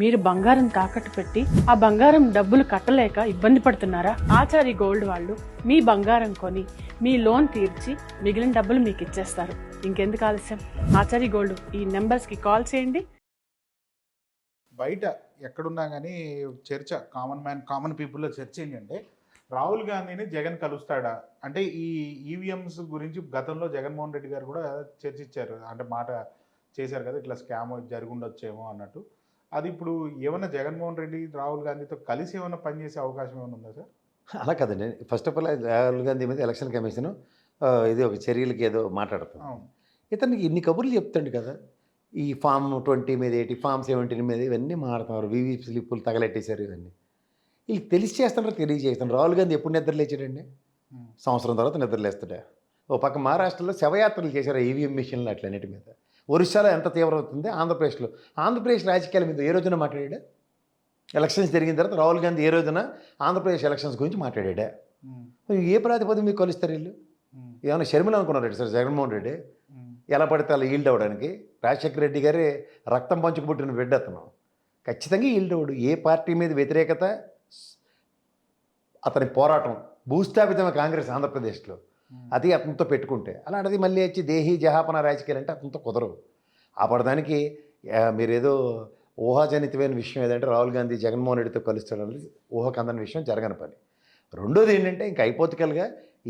మీరు బంగారం తాకట్టు పెట్టి ఆ బంగారం డబ్బులు కట్టలేక ఇబ్బంది పడుతున్నారా? ఆచారి గోల్డ్ వాళ్ళు మీ బంగారం కొని మీ లోన్ తీర్చి మిగిలిన డబ్బులు మీకు ఇచ్చేస్తారు. ఇంకెందుకు ఆలస్యం? ఆచారి గోల్డ్ ఈ నెంబర్స్కి కాల్ చేయండి. బయట ఎక్కడున్నా కానీ చర్చ కామన్ మ్యాన్ కామన్ పీపుల్లో చర్చ ఏంటంటే రాహుల్ గాంధీని జగన్ కలుస్తాడా? అంటే ఈ ఈవీఎంస్ గురించి గతంలో జగన్మోహన్ రెడ్డి గారు కూడా చర్చించారు అంటే మాట చేశారు కదా ఇట్లా స్కామ్ జరుగుండొచ్చేమో అన్నట్టు. అది ఇప్పుడు ఏమన్నా జగన్మోహన్ రెడ్డి రాహుల్ గాంధీతో కలిసి ఏమైనా పనిచేసే అవకాశం ఏమైనా ఉందా సార్? అలా కదండి. First of all Rahul Gandhi మీద ఎలక్షన్ కమిషన్ ఇది ఒక చర్యలకి ఏదో మాట్లాడుతుంది. అవును. ఇతనికి ఇన్ని కబుర్లు చెప్తాడు కదా. ఈ ఫామ్ ట్వంటీ మీద ఏంటి ఫామ్ సెవెంటీన్ మీద ఇవన్నీ మారుతున్నారు. వివి స్లిప్పులు తగలెట్టేశారు ఇవన్నీ. వీళ్ళు తెలిసి చేస్తున్నారు తెలియజేస్తున్నారు రాహుల్ గాంధీ ఎప్పుడు నిద్ర లేచాడండి? ఉమ్. సంవత్సరం తర్వాత నిద్ర లేస్తాడా? ఓ పక్క మహారాష్ట్రలో శవయాత్రలు చేశారు? ఈవీఎం మిషన్లు అట్లన్నిటి మీద. ఒరిస్సాలో ఎంత తీవ్రం అవుతుంది? ఆంధ్రప్రదేశ్లో. ఆంధ్రప్రదేశ్ రాజకీయాల మీద ఏ రోజున మాట్లాడా ఎలక్షన్స్ జరిగిన తర్వాత రాహుల్ గాంధీ ఏ రోజున ఆంధ్రప్రదేశ్ ఎలక్షన్స్ గురించి మాట్లాడా. ఏ ప్రాతిపదిక మీకు కలుస్తారు వీళ్ళు. ఏమైనా షర్మిల అనుకున్నారు సార్? జగన్మోహన్ రెడ్డి. ఎలా పడితే అలా ఈల్డ్ అవ్వడానికి. రాజశేఖర రెడ్డి గారి రక్తం పంచుకు పుట్టిన బిడ్డ అతను. ఖచ్చితంగా ఈల్డ్ అవ్వడు. ఏ పార్టీ మీద వ్యతిరేకత? అతని పోరాటం భూస్థాపితమైన కాంగ్రెస్ ఆంధ్రప్రదేశ్లో. అది అతనితో పెట్టుకుంటే. అలాంటిది మళ్ళీ వచ్చి దేహీ జహాపన రాజకీయాలు అంటే అతనితో కుదరవు. అప్పటిదానికి మీరేదో ఊహాజనితమైన విషయం ఏదంటే రాహుల్ గాంధీ జగన్మోహన్ రెడ్డితో కలుస్తాడు అనేది ఊహకందని విషయం జరగని పని. రెండోది ఏంటంటే ఇంకా హైపోతికల్గా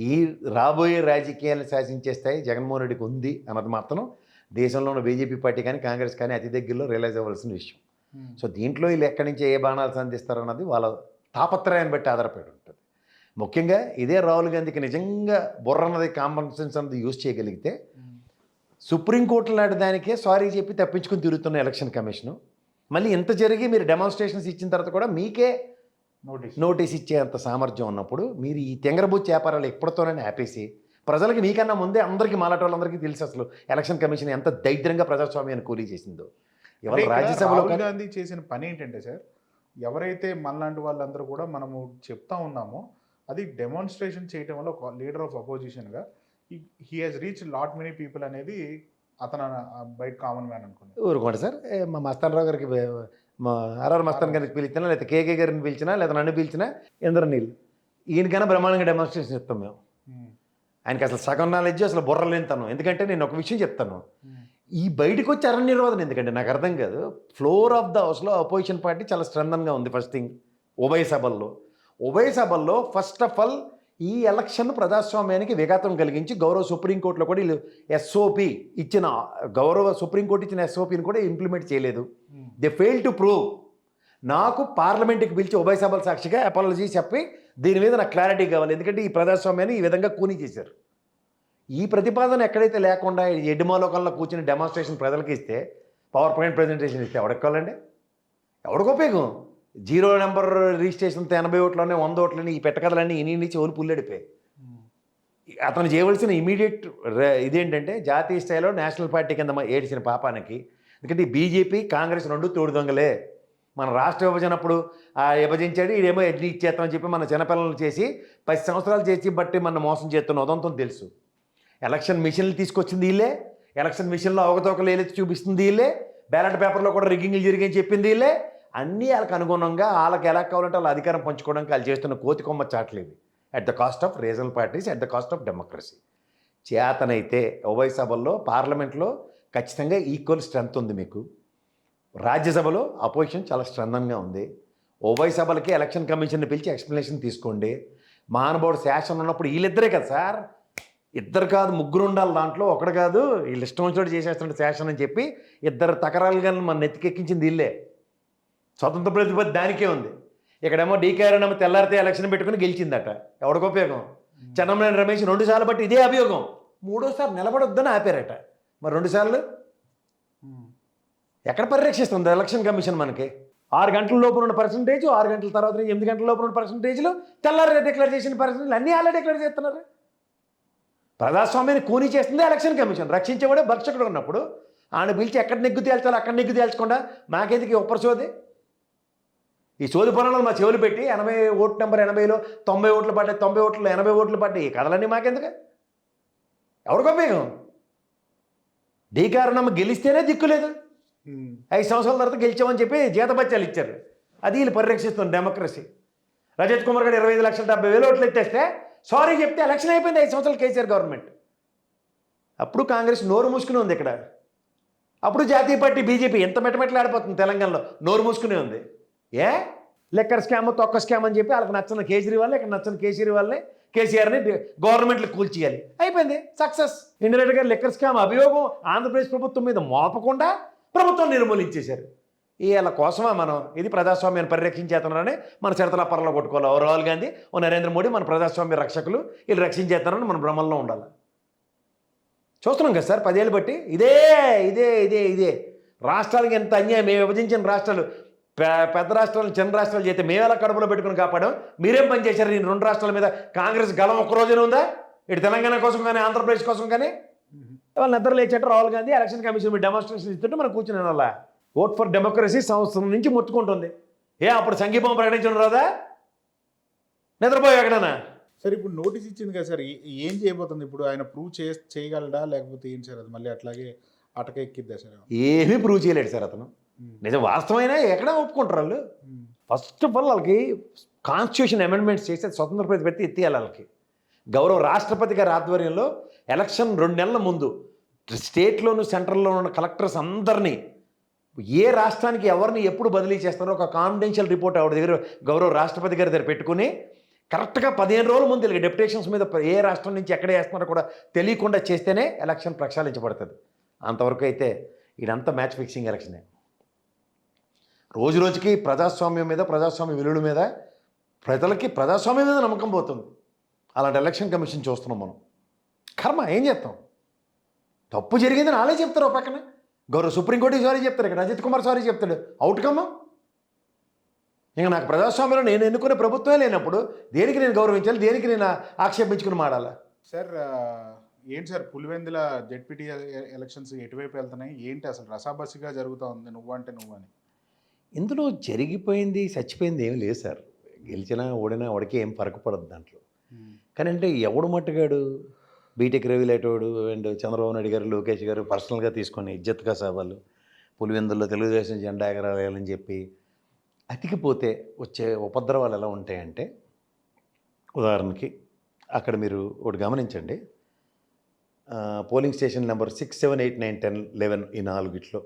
ఈ రాబోయే రాజకీయాలను శాసించే స్థాయి జగన్మోహన్ రెడ్డికి ఉంది అన్నది మాత్రం దేశంలో ఉన్న బీజేపీ పార్టీ కానీ కాంగ్రెస్ కానీ అతి దగ్గరలో రియలైజ్ అవ్వాల్సిన విషయం. ఉమ్. సో దీంట్లో వీళ్ళు ఎక్కడి నుంచి ఏ బాణాలు సంధిస్తారన్నది వాళ్ళ తాపత్రయాన్ని బట్టి ఆధారపడి ఉంటుంది. ముఖ్యంగా ఇదే రాహుల్ గాంధీకి నిజంగా బుర్ర అన్నది కామన్ సెన్స్ అన్నది యూజ్ చేయగలిగితే. సుప్రీంకోర్టు లాంటి దానికే సారీ చెప్పి తప్పించుకుని తిరుగుతున్న ఎలక్షన్ కమిషను మళ్ళీ ఇంత జరిగి మీరు డెమాన్స్ట్రేషన్స్ ఇచ్చిన తర్వాత కూడా మీకే నోటీస్ నోటీస్ ఇచ్చేంత సామర్థ్యం ఉన్నప్పుడు మీరు ఈ తెంగరబుచ్చి వ్యాపారాలు ఎప్పటితోనైనా ఆపేసి ప్రజలకి మీకన్నా ముందే అందరికీ మాలాట వాళ్ళందరికీ తెలుసు అసలు ఎలక్షన్ కమిషన్ ఎంత దైద్యంగా ప్రజాస్వామ్యాన్ని కూలీ చేసిందో ఇవాళ ఇక్కడ రాజ్యసభలో గాంధీ చేసిన పని ఏంటంటే సార్ ఎవరైతే మనలాంటి వాళ్ళందరూ కూడా మనము చెప్తా ఉన్నామో అది డెమాన్స్ట్రేషన్ చేయటం వల్ల ఒక leader of అపోజిషన్గా he has reach lot many people అనేది అతను బయట కామన్ మ్యాన్ అనుకున్నాను ఊరుకోండి సార్. మా మస్తాన్ రావు గారికి మా ఆర్ఆర్ మస్తాన్ గారికి పిలిచినా లేదా కేకే గారిని పిలిచినా లేదా నన్ను పిలిచినా ఇంద్ర నీళ్ళు ఈయనకైనా బ్రహ్మాండంగా డెమాన్స్ట్రేషన్ ఇస్తాం మేము. ఆయనకి అసలు సగం నాలెడ్జ్ అసలు బుర్ర లేనితనం ఎందుకంటే నేను ఒక విషయం చెప్తాను. ఈ బయటకు వచ్చి అరణ్య నిరోధన ఎందుకంటే నాకు అర్థం కాదు. ఫ్లోర్ ఆఫ్ ద హౌస్లో అపోజిషన్ పార్టీ చాలా స్ట్రెంథన్గా ఉంది ఫస్ట్ థింగ్ ఉభయ సభల్లో. ఉభయ సభల్లో ఫస్ట్ ఆఫ్ ఆల్ ఈ ఎలక్షన్ ప్రజాస్వామ్యానికి విఘాతం కలిగించి గౌరవ సుప్రీంకోర్టులో కూడా వీళ్ళు ఎస్ఓపి ఇచ్చిన గౌరవ సుప్రీంకోర్టు ఇచ్చిన ఎస్ఓపిని కూడా ఇంప్లిమెంట్ చేయలేదు. దే ఫెయిల్ టు ప్రూవ్ నాకు పార్లమెంట్కి పిలిచి ఉభయ సభల సాక్షిగా అపాలజీ చెప్పి దీని మీద నాకు క్లారిటీ కావాలి. ఎందుకంటే ఈ ప్రజాస్వామ్యాన్ని ఈ విధంగా కూని చేశారు. ఈ ప్రతిపాదన ఎక్కడైతే లేకుండా ఎడ్డుమాలోకంలో కూర్చుని డెమాన్స్ట్రేషన్ ప్రజలకు ఇస్తే పవర్ పాయింట్ ప్రజెంటేషన్ ఇస్తే ఎవడెక్కాలండి ఎవడికి ఉపయోగం? జీరో నెంబర్ రిజిస్ట్రేషన్తో ఎనభై ఓట్లనే వంద ఓట్లని ఈ పెట్టకథలన్నీ ఇన్ని నుంచి ఓలు పుల్లెడిపోయాయి. అతను చేయవలసిన ఇమీడియట్ ఇదేంటంటే జాతీయ స్థాయిలో నేషనల్ పార్టీ కింద ఏడిచిన పాపానికి ఎందుకంటే బీజేపీ కాంగ్రెస్ రెండు తోడు దొంగలే. మన రాష్ట్ర విభజన అప్పుడు ఆ విభజించాడు ఇదేమో ఎడ్లీ ఇచ్చేస్తామని చెప్పి మన చిన్నపిల్లలు చేసి పది సంవత్సరాలు చేసి బట్టి మన మోసం చేస్తున్న ఉదంతం తెలుసు. ఎలక్షన్ మిషన్లు తీసుకొచ్చింది వీళ్ళే ఎలక్షన్ మిషన్లో అవకతవకలు ఏలెత్తి చూపిస్తుంది వీళ్ళే బ్యాలెట్ పేపర్లో కూడా రిగ్గింగ్లు జరిగాయని చెప్పింది వీళ్ళే అన్నీ వాళ్ళకి అనుగుణంగా వాళ్ళకి ఎలా కావాలంటే వాళ్ళ అధికారం పంచుకోవడానికి వాళ్ళు చేస్తున్న కోతికొమ్మ చాట్లేవి. At the cost of regional parties at the cost of democracy చేతనైతే ఉభయ సభల్లో పార్లమెంట్లో ఖచ్చితంగా ఈక్వల్ స్ట్రెంత్ ఉంది మీకు. రాజ్యసభలో అపోజిషన్ చాలా స్ట్రెంథన్గా ఉంది. ఉభయ సభలకి ఎలక్షన్ కమిషన్ని పిలిచి ఎక్స్ప్లెనేషన్ తీసుకోండి. మహానుభావుడు శాసనం ఉన్నప్పుడు వీళ్ళిద్దరే కదా సార్? ఇద్దరు కాదు ముగ్గురు ఉండాలి దాంట్లో ఒకడు కాదు. వీళ్ళు ఇష్టం వచ్చినట్టు చేసేస్తున్నాడు శాసనం అని చెప్పి ఇద్దరు తకరాలుగా మన నెత్తికెక్కించింది వీళ్ళే. స్వతంత్ర ప్రతిపత్తి దానికే ఉంది. ఇక్కడేమో డీకేఆర్ఎన్ తెల్లారితే ఎలక్షన్ పెట్టుకుని గెలిచిందట. ఎవడికి ఉపయోగం? చెన్నమనేని రమేష్ రెండు సార్లు బట్టి ఇదే అభియోగం. మూడోసారి నిలబడొద్దని ఆపారట. మరి రెండు సార్లు? ఎక్కడ పరిరక్షిస్తుంది ఎలక్షన్ కమిషన్ మనకి? ఆరు గంటల లోపు ఉన్న పర్సంటేజ్ ఆరు గంటల తర్వాత ఎనిమిది గంటల లోపు ఉన్న పర్సంటేజ్లు తెల్లారి డిక్లేర్ చేసిన పర్సంటేజ్ అన్నీ అలా డిక్లేర్ చేస్తున్నారు. ప్రజాస్వామ్యాన్ని కూనీ చేస్తుంది ఎలక్షన్ కమిషన్. రక్షించేవాడే భక్షకుడు ఉన్నప్పుడు. ఆయన పిలిచి ఎక్కడ నెగ్గు తేల్చాలో అక్కడ నెగ్గు తేల్చకుండా మాకెందుకు సోది ఈ సోది పనులు మా చెవులు పెట్టి ఎనభై ఓటు నెంబర్ ఎనభైలో తొంభై ఓట్లు పడ్డాయి తొంభై ఓట్లు ఎనభై ఓట్లు పడ్డాయి. ఈ కథలన్నీ మాకెందుకు? ఎవరికి ఉపయోగం డీ కారణం గెలిస్తేనే దిక్కు లేదు. ఉమ్. ఐదు సంవత్సరాల తర్వాత గెలిచామని చెప్పి జీతబత్యాలు ఇచ్చారు. అది వీళ్ళు పరిరక్షిస్తుంది డెమోక్రసీ రజత్ కుమార్ గారు ఇరవై ఐదు లక్షల డెబ్బై వేలు ఓట్లు ఎత్తేస్తే సారీ చెప్తే ఎలక్షన్ అయిపోయింది ఐదు సంవత్సరాలు కేసీఆర్ గవర్నమెంట్. అప్పుడు కాంగ్రెస్ నోరు మూసుకుని ఉంది ఇక్కడ. అప్పుడు జాతీయ పార్టీ బీజేపీ ఎంత మెట్టమెట్టలాడిపోతుంది తెలంగాణలో నోరు మూసుకునే ఉంది. ఏ? లెక్కర్ స్కామ్ తొక్క స్కామ్ అని చెప్పి వాళ్ళకి నచ్చని కేజ్రీవాల్ ఇక్కడ నచ్చని కేజ్రీవాల్ని కేసీఆర్ని గవర్నమెంట్లు కూల్చేయాలి. అయిపోయింది. సక్సెస్. ఇండిరెక్ట్ గారు లెక్కర్ స్కామ్ అభియోగం ఆంధ్రప్రదేశ్ ప్రభుత్వం మీద మోపకుండా ప్రభుత్వం నిర్మూలించేశారు. వీళ్ళ కోసమా మనం? ఇది ప్రజాస్వామ్యాన్ని పరిరక్షించేస్తున్నారని మన చిరతల పరలో కొట్టుకోవాలి. ఓ రాహుల్ గాంధీ ఓ నరేంద్ర మోడీ మన ప్రజాస్వామ్య రక్షకులు. వీళ్ళు రక్షించేస్తున్నారని మన భ్రమంలో ఉండాలి. చూస్తున్నాం కదా సార్ పదేళ్ళు బట్టి ఇదే ఇదే ఇదే ఇదే. రాష్ట్రాలకి ఎంత అన్యాయం మేము విభజించిన రాష్ట్రాలు పెద్ద రాష్ట్రాలు చిన్న రాష్ట్రాలు చేస్తే మేము ఎలా కడుపులో పెట్టుకుని కాపాడాం. మీరేం పని చేశారు? ఈ రెండు రాష్ట్రాల మీద కాంగ్రెస్ గలం ఒక్క రోజునే ఉందా? ఇటు తెలంగాణ కోసం కానీ ఆంధ్రప్రదేశ్ కోసం కానీ? వాళ్ళు నిద్ర లేచేట రాహుల్ గాంధీ ఎలక్షన్ కమిషన్ మీద డెమాన్స్ట్రేషన్ ఇస్తుంటే మనం కూర్చుని వాళ్ళ ఓట్ ఫర్ డెమోక్రసీ సంవత్సరం నుంచి ముట్టుకుంటుంది. ఏ అప్పుడు సంఘీభావం ప్రకటించడం రాదా? నిద్రపోయి ఎక్కడనా సార్ ఇప్పుడు నోటీస్ ఇచ్చింది కదా సార్ ఏ- చేయబోతుంది? ఇప్పుడు ఆయన ప్రూవ్ చే చేయగలడా? లేకపోతే ఏం సార్ అది? మళ్ళీ అట్లాగే అటక ఎక్కిద్దా సార్? ఏమీ ప్రూవ్ చేయలేడు సార్ అతను. నిజం వాస్తవమైన ఎక్కడ ఒప్పుకుంటారు వాళ్ళు. ఫస్ట్ ఆఫ్ ఆల్ వాళ్ళకి కాన్స్టిట్యూషన్ అమెండ్మెంట్స్ చేసి స్వతంత్ర ప్రతిపత్తి ఎత్తియాలి వాళ్ళకి. గౌరవ రాష్ట్రపతి గారి ఆధ్వర్యంలో ఎలక్షన్ రెండు నెలల ముందు స్టేట్లోను సెంట్రల్లో ఉన్న కలెక్టర్స్ అందరినీ ఏ రాష్ట్రానికి ఎవరిని ఎప్పుడు బదిలీ చేస్తారో ఒక కాన్ఫిడెన్షియల్ రిపోర్ట్ ఆవిడ దగ్గర గౌరవ రాష్ట్రపతి గారి దగ్గర పెట్టుకుని కరెక్ట్గా పదిహేను రోజుల ముందు వీళ్ళకి డెప్యుటేషన్స్ మీద ఏ రాష్ట్రం నుంచి ఎక్కడ వేస్తున్నారో కూడా తెలియకుండా చేస్తేనే ఎలక్షన్ ప్రక్షాళించబడుతుంది. అంతవరకు అయితే ఇదంతా మ్యాచ్ ఫిక్సింగ్ ఎలక్షనే. రోజు రోజుకి ప్రజాస్వామ్యం మీద ప్రజాస్వామ్య విలువల మీద ప్రజలకి ప్రజాస్వామ్యం మీద నమ్మకం పోతుంది. అలాంటి ఎలక్షన్ కమిషన్ చూస్తున్నాం మనం. కర్మ ఏం చేస్తాం? తప్పు జరిగిందని వాళ్ళే చెప్తారు పక్కన. గౌరవ సుప్రీంకోర్టు సారీ చెప్తారు ఇక్కడ అజిత్ కుమార్ సారీ చెప్తాడు. అవుట్కమ్ ఇంకా నాకు ప్రజాస్వామ్యంలో నేను ఎన్నుకునే ప్రభుత్వమే లేనప్పుడు దేనికి నేను గౌరవించాలి దేనికి నేను ఆక్షేపించుకుని మాడాలా సార్ ఏంటి సార్ పులివెందుల జెడ్పీటీ ఎలక్షన్స్ ఎటువైపు వెళ్తున్నాయి? ఏంటి అసలు రసాబసిగా జరుగుతూ ఉంది నువ్వు అంటే నువ్వు అని ఇందులో జరిగిపోయింది చచ్చిపోయింది ఏం లేదు సార్. గెలిచినా ఓడినా వాడికి ఏం ఫరక పడదు దాంట్లో. కానీ అంటే ఎవడు మట్టుగాడు? బీటెక్ రవిలేటోడు అండ్ చంద్రబాబు నాయుడు గారు లోకేష్ గారు పర్సనల్గా తీసుకొని ఇజ్జత్గా సవాళ్ళు పులివెందుల్లో తెలుగుదేశం జెండా ఎగరాలని చెప్పి అతికిపోతే వచ్చే ఉపద్రవాలు ఎలా ఉంటాయంటే ఉదాహరణకి అక్కడ మీరు ఒకటి గమనించండి. Polling station number six seven eight nine ten eleven ఈ నాలుగిట్లో.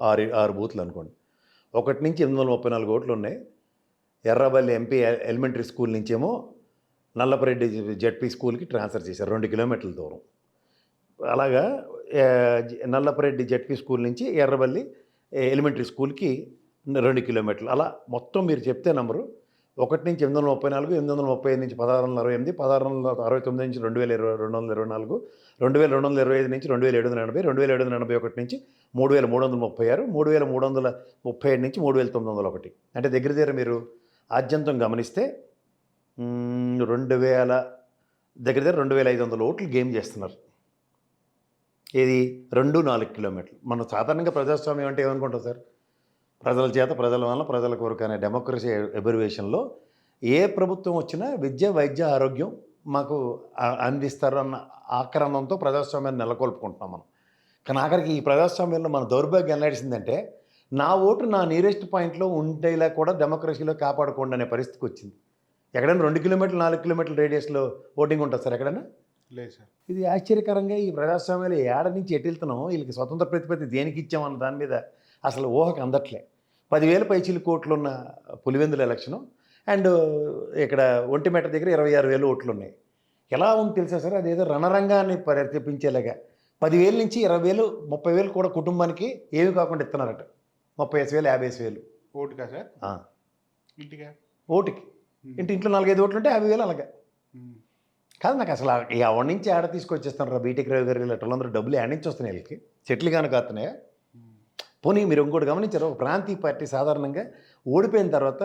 ఆరు ఆరు బూత్లు అనుకోండి. ఒకటి నుంచి ఎనిమిది వందల ముప్పై నాలుగు ఓట్లు ఉన్నాయి. ఎర్రబల్లి ఎంపీ ఎలిమెంటరీ స్కూల్ నుంచేమో నల్లపరెడ్డి జెడ్పీ స్కూల్కి ట్రాన్స్ఫర్ చేశారు రెండు కిలోమీటర్ల దూరం. అలాగా నల్లపరెడ్డి జెడ్పీ స్కూల్ నుంచి ఎర్రబల్లి ఎలిమెంటరీ స్కూల్కి రెండు కిలోమీటర్లు. అలా మొత్తం మీరు చెప్తే నంబరు ఒకటి నుంచి ఎనిమిది వందల ముప్పై నాలుగు ఎనిమిది వందల ముప్పై ఐదు నుంచి పదహారు వందల అరవై ఎనిమిది పదహారు వందల అరవై తొమ్మిది నుంచి రెండు వేల ఇరవై రెండు వందల ఇరవై నాలుగు రెండు వేల రెండు వందల ఇరవై ఐదు నుంచి రెండు వేల ఏడు వందల ఎనభై రెండు వేల ఏడు వందల ఎనభై ఒకటి నుంచి మూడు వేల మూడు వందల ముప్పై ఆరు మూడు వేల మూడు వందల ముప్పై ఏడు నుంచి మూడు వేల తొమ్మిది వందల ఒకటి. అంటే దగ్గర దగ్గర మీరు ఆద్యంతం గమనిస్తే రెండు వేల దగ్గర దగ్గర రెండు వేల ఐదు వందల ఓట్లు గేమ్ చేస్తున్నారు. ఇది రెండు నాలుగు కిలోమీటర్లు. మనం సాధారణంగా ప్రజాస్వామ్యం అంటే ఏమనుకుంటాం సార్? ప్రజల చేత ప్రజల వల్ల ప్రజల కొరకు అనే డెమోక్రసీ ఎబర్వేషన్లో ఏ ప్రభుత్వం వచ్చినా విద్య వైద్య ఆరోగ్యం మాకు ఆ- అందిస్తారు అన్న ఆక్రమణంతో ప్రజాస్వామ్యాన్ని నెలకొల్పుకుంటున్నాం మనం. కానీ ఆఖరికి ఈ ప్రజాస్వామ్యంలో మన దౌర్భాగ్యం ఎలాంటిసిందంటే నా ఓటు నా నియరెస్ట్ పాయింట్లో ఉండేలా కూడా డెమోక్రసీలో కాపాడుకోండి అనే పరిస్థితికి వచ్చింది. ఎక్కడైనా రెండు కిలోమీటర్లు నాలుగు కిలోమీటర్ల రేడియస్లో ఓటింగ్ ఉంటుంది సార్ ఎక్కడైనా? లేదు సార్. ఇది ఆశ్చర్యకరంగా ఈ ప్రజాస్వామ్యాలు ఏడ నుంచి ఎటు వెళ్తున్నాం వీళ్ళకి స్వతంత్ర ప్రతిపత్తి దేనికి ఇచ్చామన్న దాని మీద అసలు ఊహకు అందట్లే. పదివేల పైచీల కోట్లు ఉన్న పులివెందుల ఎలక్షను. అండ్ ఇక్కడ ఒంటిమెట దగ్గర ఇరవై ఆరు వేలు ఓట్లు ఉన్నాయి ఎలా ఉంది తెలుసా సార్? అదేదో రణరంగాన్ని పరితపించేలాగా పదివేల నుంచి ఇరవై వేలు ముప్పై వేలు కూడా కుటుంబానికి ఏమి కాకుండా ఇస్తున్నారట. ముప్పై ఐదు వేలు యాభై ఐదు వేలు. ఓటుకా సార్? ఇంటికా? ఓటుకి. ఇంటి ఇంట్లో నాలుగైదు ఓట్లు ఉంటే యాభై వేలు అలాగా. కాదు నాకు అసలు ఆ- ఎవరి నుంచి ఆడ తీసుకొచ్చేస్తాను రా బీటెక్ రవి గారు వీళ్ళందరూ డబ్బులు ఆడ నుంచి వస్తున్నాయి వీళ్ళకి. చెట్లు కనుక వస్తున్నాయా. పోనీ మీరు ఇంకోటి గమనించారు? ఒక ప్రాంతీయ పార్టీ సాధారణంగా ఓడిపోయిన తర్వాత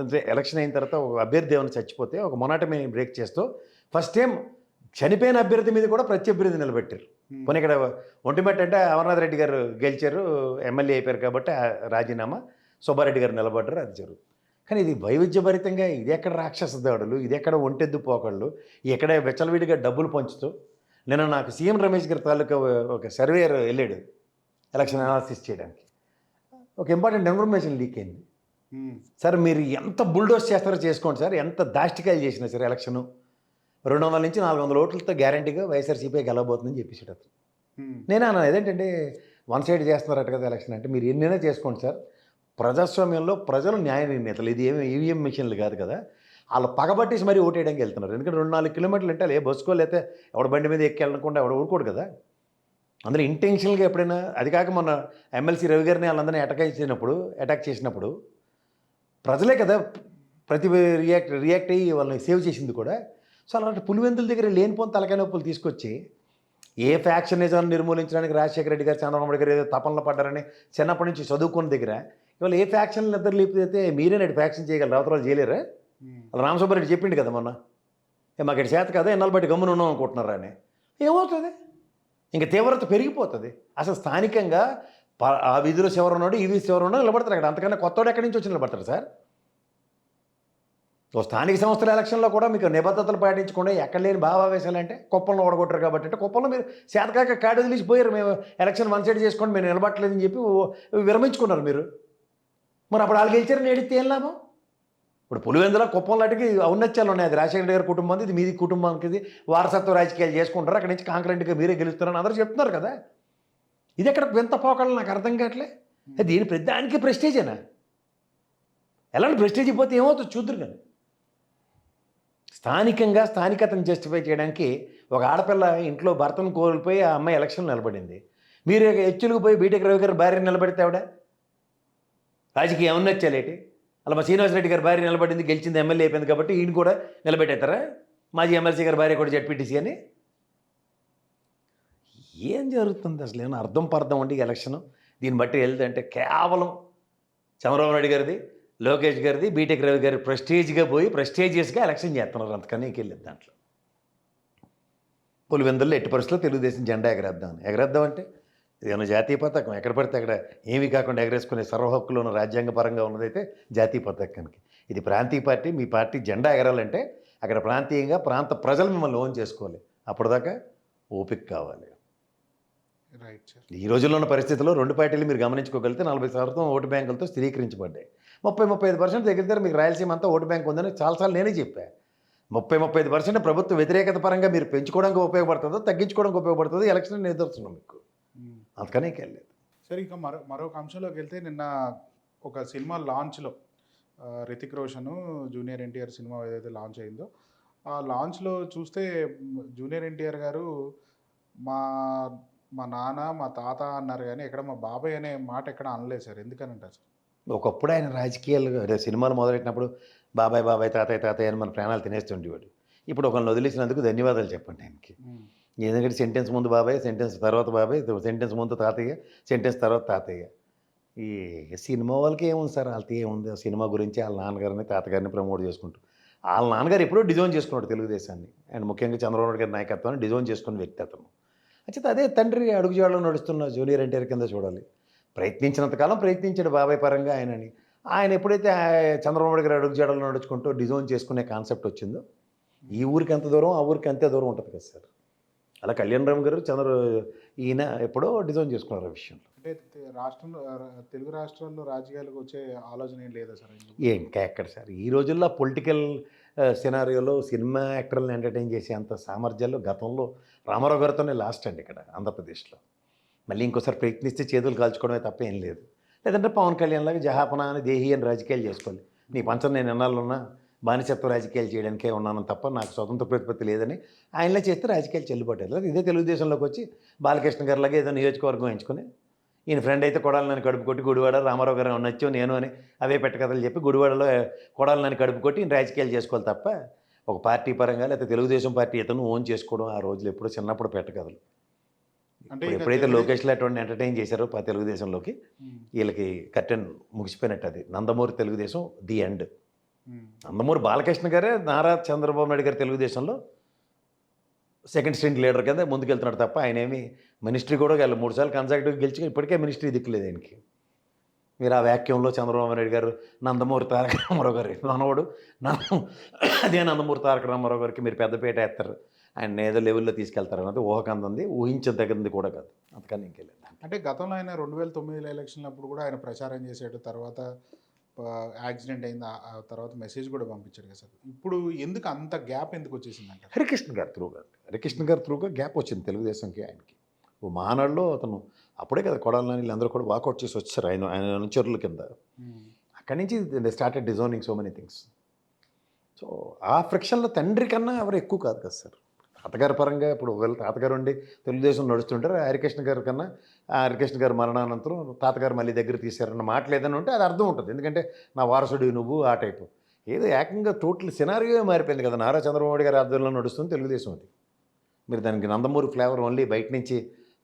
అంటే ఎలక్షన్ అయిన తర్వాత ఒక అభ్యర్థి ఏమైనా చచ్చిపోతే ఒక మొనాటమే బ్రేక్ చేస్తూ ఫస్ట్ టైం చనిపోయిన అభ్యర్థి మీద కూడా ప్రత్యభ్యర్థి నిలబెట్టారు. పోనీ ఇక్కడ ఒంటిమెట్ట అంటే అమర్నాథ్ రెడ్డి గారు గెలిచారు ఎమ్మెల్యే అయిపోయారు కాబట్టి ఆ రాజీనామా సుబ్బారెడ్డి గారు నిలబడ్డారు అది జరుగుతుంది. కానీ ఇది వైవిధ్యభరితంగా ఇది ఎక్కడ రాక్షస దాడులు ఇది ఎక్కడ ఒంటెద్దు పోకళ్ళు ఎక్కడ వెచ్చలవిడిగా డబ్బులు పంచుతూ నిన్న నాకు సీఎం రమేష్ గారి తాలూకా ఒక సర్వేయర్ వెళ్ళాడు. ఎలక్షన్ అనాలిసిస్ చేయడానికి. ఒక ఇంపార్టెంట్ ఇన్ఫర్మేషన్ లీక్ అయింది. సార్ మీరు ఎంత బుల్డోస్ చేస్తారో చేసుకోండి సార్ ఎంత దాష్టికాయలు చేసినా సార్ ఎలక్షను. రెండు వందల నుంచి నాలుగు వందల ఓట్లతో గ్యారంటీగా వైఎస్ఆర్సీపీ గెలవబోతుందని చెప్పేసాడు అతను. ఉమ్, నేనే అన్నాను ఏదేంటంటే వన్ సైడ్ చేస్తున్నారట కదా ఎలక్షన్ అంటే మీరు ఎన్నైనా చేసుకోండి సార్ ప్రజాస్వామ్యంలో ప్రజలు న్యాయ నిర్ణేతలు ఇది ఏమి ఈవీఎం మిషన్లు కాదు కదా. వాళ్ళు పగబట్టేసి మరీ ఓటేయడానికి వెళ్తున్నారు. ఎందుకంటే రెండు నాలుగు కిలోమీటర్లు అంటే ఏ బస్సుకో లేకపోతే ఎవడ బండి మీద ఎక్కి వెళ్ళకుండా ఎవడ ఊరుకోడు కదా. అందులో ఇంటెన్షనల్గా ఎప్పుడైనా అది కాక మొన్న ఎమ్మెల్సీ రవి గారిని వాళ్ళందరినీ అటాక్ చేసినప్పుడు అటాక్ చేసినప్పుడు ప్రజలే కదా ప్రతి రియాక్ట్ రియాక్ట్ అయ్యి వాళ్ళని సేవ్ చేసింది కూడా. సో అలాంటి పులివెందుల దగ్గర లేనిపోని తలకాయ నొప్పులు తీసుకొచ్చి ఏ ఫ్యాక్షనిజం నిర్మూలించడానికి రాజశేఖర రెడ్డి గారు చంద్రబాబు నాయుడు గారు ఏదో తపనలో పడ్డారని చిన్నప్పటి నుంచి చదువుకున్న దగ్గర ఇవాళ ఏ ఫ్యాక్షన్ ఇద్దరు లేకపోతే మీరే నాటి ఫ్యాక్షన్ చేయగలరు? అవతల చేయలేరా? అలా రామసుబ్బారెడ్డి చెప్పిండు కదా మొన్న. మాకు ఇక్కడ చేత కదా ఎన్నాళ్ళు బట్టి గమ్మున ఉన్నాం అనుకుంటున్నారా అని. ఏమవుతుంది? ఇంకా తీవ్రత పెరిగిపోతుంది. అసలు స్థానికంగా ప- ఆ వీధిలో చివరి ఉన్నాడు ఈ వీధి చివరి ఉన్నాడు నిలబడతారు అక్కడ. అంతకన్నా కొత్తవాడు ఎక్కడి నుంచి వచ్చి నిలబడతారు సార్? ఓ స్థానిక సంస్థల ఎలక్షన్లో కూడా మీకు నిబద్ధతలు పాటించకుండా ఎక్కడ లేని భావావేశాలు అంటే కుప్పంలో ఓడగొట్టారు కాబట్టి అంటే కుప్పంలో మీరు శాతకాక కాడు వదిలిసిపోయారు మేము ఎలక్షన్ వన్ సైడ్ చేసుకోండి మేము నిలబట్టలేదని చెప్పి విరమించుకున్నారు మీరు. మరి అప్పుడు వాళ్ళు గెలిచారని ఏడితే ఏం లాభం? ఇప్పుడు పులివెందుల కుప్పం లాంటికి ఔన్నత్యాలు ఉన్నాయి. అది రాజశేఖర గారి కుటుంబం ఇది మీది కుటుంబానికి ఇది వారసత్వ రాజకీయాలు చేసుకుంటారు. అక్కడి నుంచి కాంక్రెంట్గా మీరే గెలుస్తున్నారని అందరూ చెప్తున్నారు కదా. ఇది ఎక్కడ వింత పోకళ్ళు నాకు అర్థం కావట్లే. దీని ప్రతిదానికి ప్రెస్టేజేనా? ఎలాంటి ప్రెస్టేజ్ పోతే ఏమవుతుంది? చూద్దరు కానీ స్థానికంగా స్థానికతను జస్టిఫై చేయడానికి ఒక ఆడపిల్ల ఇంట్లో భర్తను కోల్పోయి ఆ అమ్మాయి ఎలక్షన్ నిలబడింది. మీరు హెచ్చులకు పోయి బీటెక్ రవి గారి భార్యను నిలబడితే ఆవిడ రాజకీయ ఏమన్నా ఏంటి అలా మా శ్రీనివాసరెడ్డి గారి భార్య నిలబడింది గెలిచింది ఎమ్మెల్యే అయిపోయింది కాబట్టి ఈయన కూడా నిలబెట్టేస్తారా? మాజీ ఎమ్మెల్సీ గారి భార్య కూడా జడ్పీటీసీ అని? ఏం జరుగుతుంది అసలు? ఏమన్నా అర్థం పర్థం అండి ఎలక్షన్? దీన్ని బట్టి వెళ్తుంటే కేవలం చంద్రబాబు నాయుడు గారిది లోకేష్ గారిది బీటెక్ రవి గారి ప్రెస్టేజ్గా పోయి ప్రెస్టేజియస్గా ఎలక్షన్ చేస్తున్నారు. అంతకని వెళ్ళేది దాంట్లో. పులివెందుల్లో ఎట్టి పరిస్థితుల్లో తెలుగుదేశం జెండా ఎగరేద్దాం ఎగరేద్దాం అంటే ఇదేమన్నా జాతీయ పతాకం? ఎక్కడ పడితే అక్కడ. ఏమీ కాకుండా ఎగరేసుకునే సర్వ హక్కులు ఉన్న రాజ్యాంగపరంగా ఉన్నదైతే జాతీయ పతాకానికి. ఇది ప్రాంతీయ పార్టీ మీ పార్టీ జెండా ఎగరాలంటే అక్కడ ప్రాంతీయంగా ప్రాంత ప్రజలు మిమ్మల్ని ఓన్ చేసుకోవాలి. అప్పటిదాకా ఓపిక కావాలి. రైట్ సార్ ఈ రోజుల్లో ఉన్న పరిస్థితుల్లో రెండు పార్టీలు మీరు గమనించుకోగలిగితే నలభై శాతం ఓటు బ్యాంకులతో స్థిరీకరించబడ్డాయి. ముప్పై ముప్పై ఐదు పర్సెంట్ దగ్గర దగ్గర మీకు రాయలసీమ అంతా ఓటు బ్యాంక్ ఉందని చాలాసార్లు నేనే చెప్పాను ముప్పై ముప్పై ఐదు పర్సెంట్ ప్రభుత్వ వ్యతిరేకత పరంగా మీరు పెంచుకోవడానికి ఉపయోగపడుతుందో తగ్గించుకోవడానికి ఉపయోగపడుతుందో ఎలక్షన్ నిదర్శనం మీకు. అందుకనే వెళ్ళలేదు. సరే ఇంకా మరో మరొక అంశంలోకి వెళ్తే నిన్న ఒక cinema లాంచ్లో Hrithik Roshan junior NTR cinema ఏదైతే లాంచ్ అయిందో ఆ లాంచ్లో చూస్తే జూనియర్ ఎన్టీఆర్ గారు మా మా నాన్న మా తాత అన్నారు కానీ ఎక్కడ మా బాబాయ్ అనే మాట ఎక్కడ అనలేదు సార్. ఎందుకని అంటారు సార్? ఒకప్పుడు ఆయన రాజకీయాలు అదే సినిమాలు మొదలెట్టినప్పుడు బాబాయ్ బాబాయ్ తాతయ్య తాతయ్య అని మన ప్రాణాలు తినేస్తుండేవాడు ఇప్పుడు ఒకరిని వదిలేసినందుకు ధన్యవాదాలు చెప్పండి ఆయనకి. ఎందుకంటే సెంటెన్స్ ముందు బాబాయ్ సెంటెన్స్ తర్వాత బాబాయ్ సెంటెన్స్ ముందు తాతయ్య సెంటెన్స్ తర్వాత తాతయ్య. ఈ సినిమా వాళ్ళకి ఏముంది సార్? వాళ్ళకి ఏముంది? ఆ సినిమా గురించి వాళ్ళ నాన్నగారిని తాతగారిని ప్రమోట్ చేసుకుంటూ. వాళ్ళ నాన్నగారు ఎప్పుడో డిజైన్ చేసుకున్నాడు తెలుగుదేశాన్ని. అండ్ ముఖ్యంగా చంద్రబాబు నాయుడు గారి నాయకత్వాన్ని డిజైన్ చేసుకున్న వ్యక్తి అతను. అంచేత అదే తండ్రి అడుగుజాడలో నడుస్తున్న జూనియర్ ఎన్టీఆర్ కింద చూడాలి. ప్రయత్నించినంతకాలం ప్రయత్నించాడు బాబాయ్ పరంగా ఆయనని. ఆయన ఎప్పుడైతే చంద్రబాబు నాయుడు గారి అడుగుజాడలో నడుచుకుంటూ డిజైన్ చేసుకునే కాన్సెప్ట్ వచ్చిందో ఈ ఊరికి ఎంత దూరం ఆ ఊరికి అంతే దూరం ఉంటుంది కదా సార్? అలా కళ్యాణ్ రామ్ గారు చంద్ర ఈయన ఎప్పుడో డిజైన్ చేసుకున్నారు ఆ విషయంలో. అంటే రాష్ట్రంలో తెలుగు రాష్ట్రాల్లో రాజకీయాలకు వచ్చే ఆలోచన ఏం లేదా సార్? ఇంకా ఎక్కడ సార్? ఈ రోజుల్లో పొలిటికల్ సినారియోలో సినిమా యాక్టర్లను ఎంటర్టైన్ చేసే అంత సామర్థ్యాలు గతంలో రామారావు గారితోనే లాస్ట్ అండి ఇక్కడ ఆంధ్రప్రదేశ్లో. మళ్ళీ ఇంకోసారి ప్రయత్నిస్తే చేతులు కాల్చుకోవడమే తప్ప ఏం లేదు. లేదంటే పవన్ కళ్యాణ్ లాగా జహాపన అని దేహి అని రాజకీయాలు చేసుకోవాలి. నీ పంచం నేను ఎన్నాళ్ళున్నా బానిసత్వ రాజకీయాలు చేయడానికే ఉన్నాను తప్ప నాకు స్వతంత్ర ప్రతిపత్తి లేదని ఆయనలో చేస్తే రాజకీయాలు చెల్లుబాటు లేదు ఇదే తెలుగుదేశంలోకి వచ్చి బాలకృష్ణ గారిలాగా ఏదో నియోజకవర్గం ఎంచుకొని ఈయన ఫ్రెండ్ అయితే కొడాలి నన్ను కడుపు కొట్టి గుడివాడ రామారావు గారు నచ్చు నేను అని అవే పెట్టకథలు చెప్పి గుడివాడలో కొడాలి నన్ను కడుపు కొట్టి ఈయన రాజకీయాలు చేసుకోవాలి తప్ప ఒక పార్టీ పరంగా లేకపోతే తెలుగుదేశం పార్టీ ఇతను ఓన్ చేసుకోవడం ఆ రోజులు ఎప్పుడో చిన్నప్పుడు పెట్టకథలు. అంటే ఎప్పుడైతే లోకేష్లో అటువంటి ఎంటర్టైన్ చేశారో తెలుగుదేశంలోకి వీళ్ళకి కర్టెన్ ముగిసిపోయినట్టు అది. Nandamuri Telugu Desam the end. Nandamuri Balakrishna గారే నారా చంద్రబాబు నాయుడు గారు తెలుగుదేశంలో సెకండ్ స్ట్రింగ్ లీడర్ కింద ముందుకెళ్తున్నాడు తప్ప ఆయన ఏమి మినిస్ట్రీ కూడా గెల మూడు సార్లు కన్సాక్టివ్ గెలిచి ఇప్పటికే మినిస్ట్రీ దిక్కులేదు ఆయనకి. మీరు ఆ వ్యాక్యంలో చంద్రబాబు నాయుడు గారు నందమూరి తారక రామారావు గారు మనవడు నన్ను అదే నందమూరి తారక రామారావు గారికి మీరు పెద్దపేట వేస్తారు. ఆయన ఏదో లెవెల్లో తీసుకెళ్తారు అన్నది ఊహకందంది ఊహించదగింది కూడా కాదు. అందుకని ఇంకెళ్ళేది అంటే గతంలో ఆయన రెండు వేల తొమ్మిదిలో ఎలక్షన్లప్పుడు కూడా ఆయన ప్రచారం చేసేట తర్వాత యాక్సిడెంట్ అయింది ఆ- తర్వాత మెసేజ్ కూడా పంపించాడు కదా సార్. ఇప్పుడు ఎందుకు అంత గ్యాప్ ఎందుకు వచ్చేసింది అంటారు హరికృష్ణ గారు త్రూగా హరికృష్ణ గారు త్రూగా గ్యాప్ వచ్చింది తెలుగుదేశంకి ఆయనకి. ఓ మహానాడులో అతను అప్పుడే కదా కొడాలని వీళ్ళందరూ కూడా వాకౌట్ చేసి వచ్చారు ఆయన ఆయన అనుచరుల కింద. అక్కడి నుంచి they started disowning so many things so ఆ ఫ్రిక్షన్లో తండ్రి కన్నా ఎవరు ఎక్కువ కాదు కదా సార్. తాతగారి పరంగా ఇప్పుడు ఒకవేళ తాతగారు ఉండి తెలుగుదేశం నడుస్తుంటారు హరికృష్ణ గారి కన్నా ఆ హరికృష్ణ గారి మరణానంతరం తాతగారు మళ్ళీ దగ్గర తీశారన్న మాటలు ఏదైనా ఉంటే అది అర్థం ఉంటుంది. ఎందుకంటే నా వారసుడు నువ్వు ఆ టైపు. ఏదో ఏకంగా టోటల్ సినారియో మారిపోయింది కదా. నారా చంద్రబాబు గారి ఆధ్వర్యంలో నడుస్తుంది తెలుగుదేశం అది. మీరు దానికి నందమూరి ఫ్లేవర్ ఓన్లీ బయట నుంచి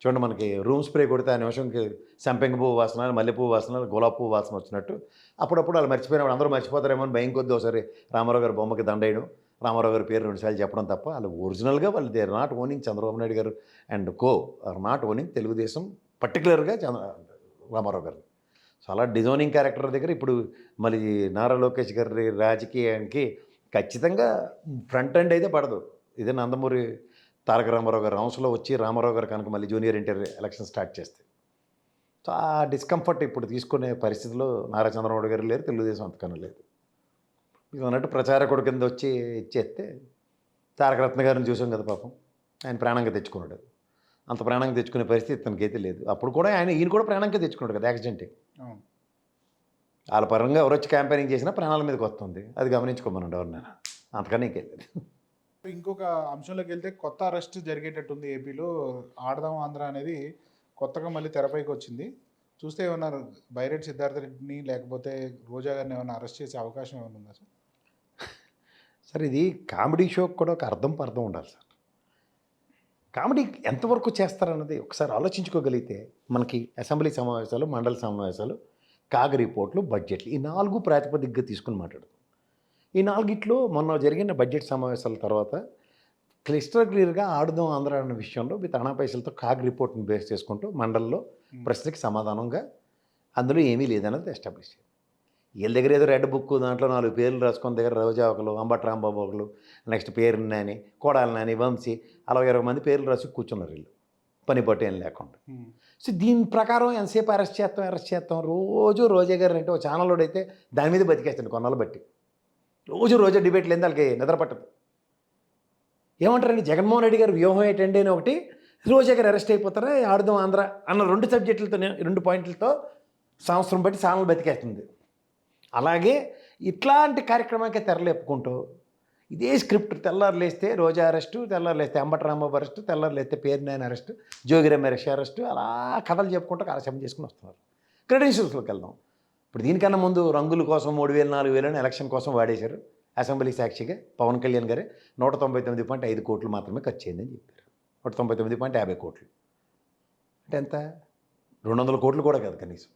చూడండి మనకి రూమ్ స్ప్రే కొడితే ఆ నిమిషంకి సంపెంగ పువ్వు వాసన మల్లెపువ్వు వాసన గులాబీ పువ్వు వాసన వచ్చినట్టు. అప్పుడప్పుడు వాళ్ళు మర్చిపోయినప్పుడు అందరూ మర్చిపోతారేమో అని భయం కొద్దీ ఒకసారి రామారావు గారి బొమ్మకి దండేయడం రామారావు గారి పేరు రెండుసార్లు చెప్పడం తప్ప వాళ్ళు ఒరిజినల్గా వాళ్ళు they are not owning Chandrababu Naidu గారు and co are not owning Telugu Desam పర్టికులర్గా చంద్ర రామారావు గారు సో అలా డిజైనింగ్ క్యారెక్టర్ దగ్గర ఇప్పుడు మళ్ళీ నారా లోకేష్ గారి రాజకీయానికి ఖచ్చితంగా ఫ్రంట్ ఎండ్ అయితే పడదు. ఇదే నందమూరి తారక రామారావు గారు హౌస్లో వచ్చి రామారావు గారు కనుక మళ్ళీ జూనియర్ ఇంటర్ ఎలక్షన్ స్టార్ట్ చేస్తే. సో ఆ డిస్కంఫర్ట్ ఇప్పుడు తీసుకునే పరిస్థితిలో నారా చంద్రబాబు గారు లేరు తెలుగుదేశం అంతకన్నా లేదు. మీకు అన్నట్టు ప్రచారకుడు కింద వచ్చి ఇచ్చేస్తే తారకరత్న గారిని చూసాం కదా పాపం. ఆయన ప్రాణంగా తెచ్చుకున్నాడు. అంత ప్రాణంగా తెచ్చుకునే పరిస్థితి తనకైతే లేదు. అప్పుడు కూడా ఆయన ఈయన కూడా ప్రాణంగా తెచ్చుకున్నాడు కదా యాక్సిడెంట్ వాళ్ళ పరంగా ఎవరు వచ్చి క్యాంపెయినింగ్ చేసినా ప్రాణాల మీదకి వస్తుంది. అది గమనించుకోమనండి ఎవరినైనా. అంతకన్నా ఇంకెళ్ళలేదు ఇంకొక అంశంలోకి వెళ్తే కొత్త అరెస్ట్ జరిగేటట్టుంది ఏపీలో. ఆడదాం ఆంధ్ర అనేది కొత్తగా మళ్ళీ తెరపైకి వచ్చింది. చూస్తే ఏమన్నా బైరెడ్ సిద్ధార్థ రెడ్డిని లేకపోతే రోజా గారిని ఏమైనా అరెస్ట్ చేసే అవకాశం ఏమైనా ఉందా సార్? సార్ ఇది కామెడీ షోకి కూడా ఒక అర్థం పర్థం ఉండాలి సార్. కామెడీ ఎంతవరకు చేస్తారన్నది ఒకసారి ఆలోచించుకోగలిగితే మనకి అసెంబ్లీ సమావేశాలు మండలి సమావేశాలు కాగ రిపోర్ట్లు బడ్జెట్లు ఈ నాలుగు ప్రాతిపదికగా తీసుకుని మాట్లాడదు ఈ నాలుగిట్లో మొన్న జరిగిన బడ్జెట్ సమావేశాల తర్వాత క్లిస్టర్ క్లియర్గా ఆడుదాం ఆంధ్ర అన్న విషయంలో విత్ అనా పైసలతో కాగ్ రిపోర్ట్ని బేస్ చేసుకుంటూ మండలిలో ప్రశ్నకి సమాధానంగా అందులో ఏమీ లేదన్నది ఎస్టాబ్లిష్ చేయాలి. వీళ్ళ దగ్గర ఏదో రెడ్ బుక్ దాంట్లో నాలుగు పేర్లు రాసుకున్న దగ్గర రోజా ఒకరు అంబట్ రాంబాబు ఒకరు నెక్స్ట్ పేరు నాని కోడాలి నాని వంశీ అలా ఇరవై మంది పేర్లు రాసి కూర్చున్నారు వీళ్ళు. పని పట్టు ఏం లేకుండా. సో దీని ప్రకారం ఎంతసేపు అరెస్ట్ చేస్తాం అరెస్ట్ చేస్తాం? రోజు రోజా గారు అంటే ఒక ఛానల్లో అయితే దాని మీద బతికేస్తాను కొన్నాళ్ళు బట్టి. రోజు రోజా డిబేట్ లేదు వాళ్ళకి నిద్ర పట్టదు. ఏమంటారండి? జగన్మోహన్ రెడ్డి గారు వ్యూహం ఏంటండి అని ఒకటి రోజా గారు అరెస్ట్ అయిపోతారా? ఆడుదాం ఆంధ్ర అన్న రెండు సబ్జెక్టులతో రెండు పాయింట్లతో సంవత్సరం బట్టి ఛానల్ బతికేస్తుంది. అలాగే ఇట్లాంటి కార్యక్రమానికి తెరలేపుకుంటూ ఇదే స్క్రిప్ట్ తెల్లారు లేస్తే రోజా అరెస్టు తెల్లారు లేస్తే అంబటరాంబాబు అరెస్టు తెల్లారు లేస్తే పేరునాయన అరెస్టు జోగిరామ్ అరెస్ట్ అరెస్టు అలా కథలు చెప్పుకుంటూ కాలక్షేపం చేసుకుని వస్తున్నారు. క్రెడెన్షియల్స్లోకి వెళ్దాం. ఇప్పుడు దీనికన్నా ముందు రంగుల కోసం మూడు వేలు నాలుగు వేలని ఎలక్షన్ కోసం వాడేశారు అసెంబ్లీ సాక్షిగా పవన్ కళ్యాణ్ గారే. నూట తొంభై తొమ్మిది పాయింట్ ఐదు కోట్లు మాత్రమే ఖర్చు అయిందని చెప్పారు. నూట తొంభై తొమ్మిది పాయింట్ యాభై కోట్లు. అంటే ఎంత? రెండు వందల కోట్లు కూడా కాదు కనీసం.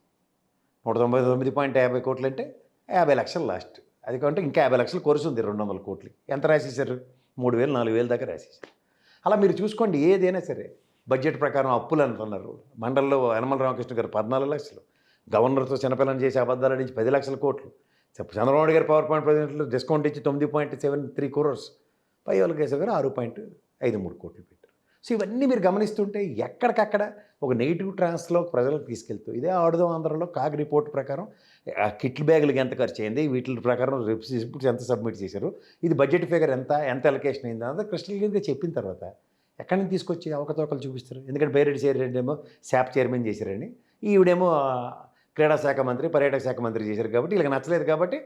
నూట తొంభై తొమ్మిది పాయింట్ యాభై కోట్లు అంటే యాభై లక్షలు లాస్ట్. అది కంటే ఇంకా యాభై లక్షలు కొరుసుంది రెండు వందల కోట్లు. ఎంత రాసేసారు మూడు వేలు నాలుగు వేలు దాకా రాసేసారు అలా మీరు చూసుకోండి ఏదైనా సరే. బడ్జెట్ ప్రకారం అప్పులు అంటున్నారు మండలిలో యనమల రామకృష్ణ గారు పద్నాలుగు లక్షలు. గవర్నర్తో చిన్నపిల్లని చేసే అబద్ధాల నుంచి పది లక్షల కోట్లు. చంద్రబాబు గారు పవర్ పాయింట్ ప్రెసిడెంట్లో డిస్కౌంట్ ఇచ్చి తొమ్మిది పాయింట్ సెవెన్ త్రీ క్రోర్స్. పై వాళ్ళకి కేశవ్ గారు ఆరు పాయింట్ ఐదు మూడు కోట్లు సో ఇవన్నీ మీరు గమనిస్తుంటే ఎక్కడికక్కడ ఒక నెగిటివ్ ట్రాన్స్లో ప్రజలకు తీసుకెళ్తూ ఇదే ఆడుదాం ఆంధ్రలో కాగ్ రిపోర్ట్ ప్రకారం ఆ కిట్ల బ్యాగులకి ఎంత ఖర్చు అయింది వీటి ప్రకారం రిసిప్ట్స్ ఎంత సబ్మిట్ చేశారు ఇది బడ్జెట్ ఫిగర్ ఎంత ఎంత అలొకేషన్ అయింది అంతా క్రిస్టల్ క్లియర్గా చెప్పిన తర్వాత ఎక్కడి నుంచి తీసుకొచ్చి అవకతవకలు చూపిస్తారు? ఎందుకంటే బైరెడ్డి చైర్మన్ ఏమో శాప్ చైర్మన్ చేశారని ఈవిడేమో క్రీడా శాఖ మంత్రి పర్యాటక శాఖ మంత్రి చేశారు కాబట్టి వీళ్ళకి నచ్చలేదు కాబట్టి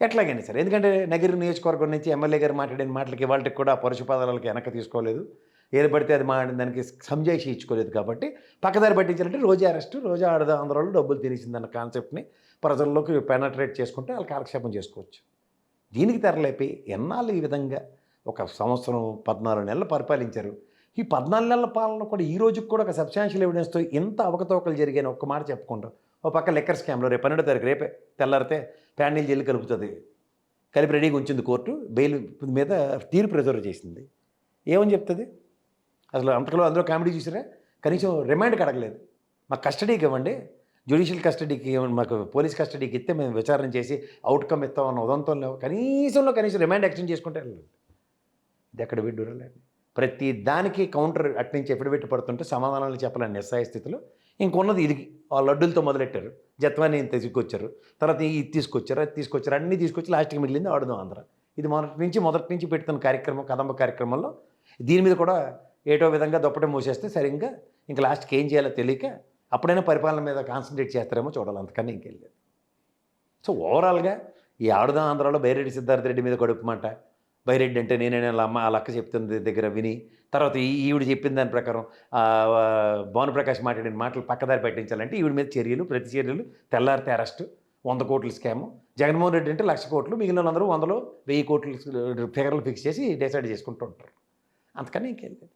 ఎట్లాగైనా సరే. ఎందుకంటే నగిరి నియోజకవర్గం నుంచి ఎమ్మెల్యే గారు మాట్లాడిన మాటలకి వాళ్ళకి కూడా పరుషు పదాలకి వెనక్కి తీసుకోలేదు. ఏది పడితే అది మా దానికి సంజాయిషి ఇచ్చుకోలేదు కాబట్టి పక్కదారి పట్టించాలంటే రోజా అరెస్ట్ రోజా ఆడదా ఆంధ్రలో డబ్బులు తినేసిందన్న కాన్సెప్ట్ని ప్రజల్లోకి పెనట్రేట్ చేసుకుంటే వాళ్ళు కాలక్షేపం చేసుకోవచ్చు. దీనికి తెరలేపి ఎన్నాళ్ళు ఈ విధంగా ఒక సంవత్సరం పద్నాలుగు నెలలు పరిపాలించారు. ఈ పద్నాలుగు నెలల పాలన కూడా ఈ రోజుకి కూడా ఒక సబ్స్టాన్షియల్ ఎవిడెన్స్తో ఇంత అవకతవకలు జరిగాయని ఒక్క మాట చెప్పుకుంటాం ఓ పక్క లెక్కర్ స్కామ్లో రేపు పన్నెండో తారీఖు రేపే తెల్లారితే ప్యానీలు జైలు కలుపుతుంది. కలిపి రెడీగా ఉంచింది కోర్టు బెయిల్ మీద తీర్పు రిజర్వ్ చేసింది. ఏమని చెప్తుంది? అసలు అంతకలో అందులో కామెడీ చూసారా కనీసం రిమాండ్కి అడగలేదు మాకు కస్టడీకి ఇవ్వండి జ్యుడిషియల్ కస్టడీకి ఇవ్వండి మాకు పోలీస్ కస్టడీకి ఇస్తే మేము విచారణ చేసి అవుట్కమ్ ఇస్తామన్న ఉదంతం లేవు. కనీసంలో కనీసం రిమాండ్ ఎక్స్టెండ్ చేసుకుంటే ఇది ఎక్కడ విడ్డూరలేదు ప్రతి దానికి కౌంటర్ అట్నుంచి ఎఫిడవిట్ పడుతుంటే సమాధానాలు చెప్పలేని నిస్సాయ స్థితిలో ఇంకొన్నది ఇది ఆ లడ్డులతో మొదలెట్టారు. జత్వాన్ని తీసుకొచ్చారు తర్వాత ఇది తీసుకొచ్చారు అది తీసుకొచ్చారు అన్నీ తీసుకొచ్చి లాస్ట్కి మిగిలింది ఆడదాం ఆంధ్ర ఇది మొదటి నుంచి మొదటి నుంచి పెడుతున్న కార్యక్రమం కదంబ కార్యక్రమంలో దీని మీద కూడా ఏటో విధంగా దొప్పటే మూసేస్తే సరిగ్గా ఇంకా లాస్ట్కి ఏం చేయాలో తెలియక అప్పుడైనా పరిపాలన మీద కాన్సన్ట్రేట్ చేస్తారేమో చూడాలి. అంతకన్నా ఇంకెళ్ళలేదు సో ఓవరాల్గా ఈ ఆడుదాం ఆంధ్రాలో బైరెడ్డి సిద్ధార్థ రెడ్డి మీద గడుపుమాట బైరెడ్డి అంటే నేనే వాళ్ళ అమ్మ వాళ్ళ అక్క చెప్తుంది దగ్గర విని తర్వాత ఈ ఈవిడ చెప్పిన దాని ప్రకారం ఆ, భానుప్రకాష్ మాట్లాడిన మాటలు పక్కదారి పెట్టించాలంటే ఈవిడ మీద చర్యలు ప్రతి చర్యలు తెల్లారితే అరెస్టు వంద కోట్ల స్కాము జగన్మోహన్ రెడ్డి అంటే లక్ష కోట్లు మిగిలిన వాళ్ళందరూ వందలో వెయ్యి కోట్లు ఫిగర్లు ఫిక్స్ చేసి డిసైడ్ చేసుకుంటూ ఉంటారు. అంతకని ఇంకేం లేదు.